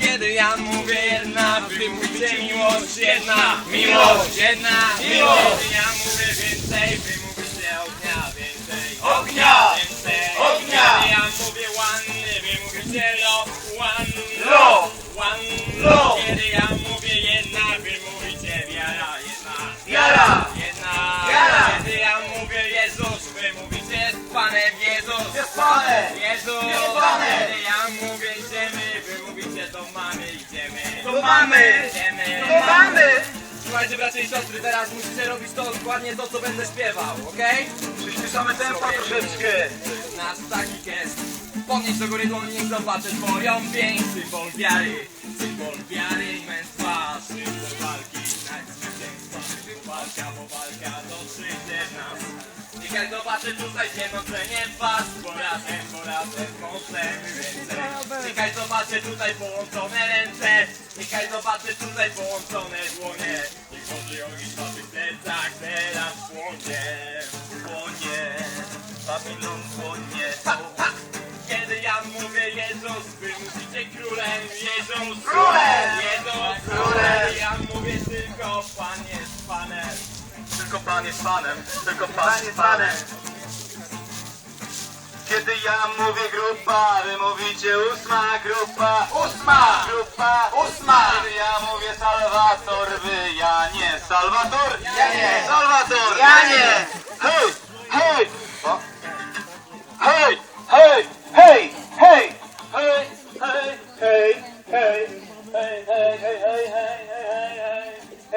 Kiedy ja mówię jedna, wy mówicie miłość jedna. Miłość jedna, miłość. Kiedy ja mówię więcej, wy mówicie ognia więcej. Ognia, więcej. Ognia! Kiedy ja mówię one, wy mówicie lo, one Lo, one lo! Kiedy ja mówię jedna, wy mówicie wiara jedna. Wiara, Kiedy ja mówię Jezus, wy mówicie z Panem Jezus. Jest Panem! Jezus. Kiedy ja mówię idziemy, wy mówicie to mamy, idziemy. To mamy! Idziemy. To mamy! Słuchajcie bracia i siostry, teraz musicie robić to dokładnie to, co będę śpiewał, okej? Przyspieszamy tempo troszeczkę. Nasz taki gest. Podnieś do góry dłoń, niech zobaczę twoją pięć. Symbol wiary, symbol wiary i męstwa. Walka, w nas. Niechaj zobaczę tutaj zjednoczenie was, bo razem, bo razem możemy więcej. Niechaj zobaczę tutaj połączone ręce, niechaj zobaczę tutaj połączone dłonie. Niech Boży ogień w waszych sercach teraz płonie, płonie. Babilon płonie. Ha, ha. Kiedy ja mówię Jezus, wy mówicie królem, Jezus, Królem! Jezus, Pan jest Panem, tylko Pan, Pan jest Panem. Kiedy ja mówię grupa, wy mówicie ósma grupa. Ósma grupa, ósma. Kiedy ja mówię Salwator, wy ja nie. Salwator? Ja nie. Salwator? Ja nie. Hej, hej. O? Hej, hej, hej, hej. Hej, hej, hej, hej, hej, hej.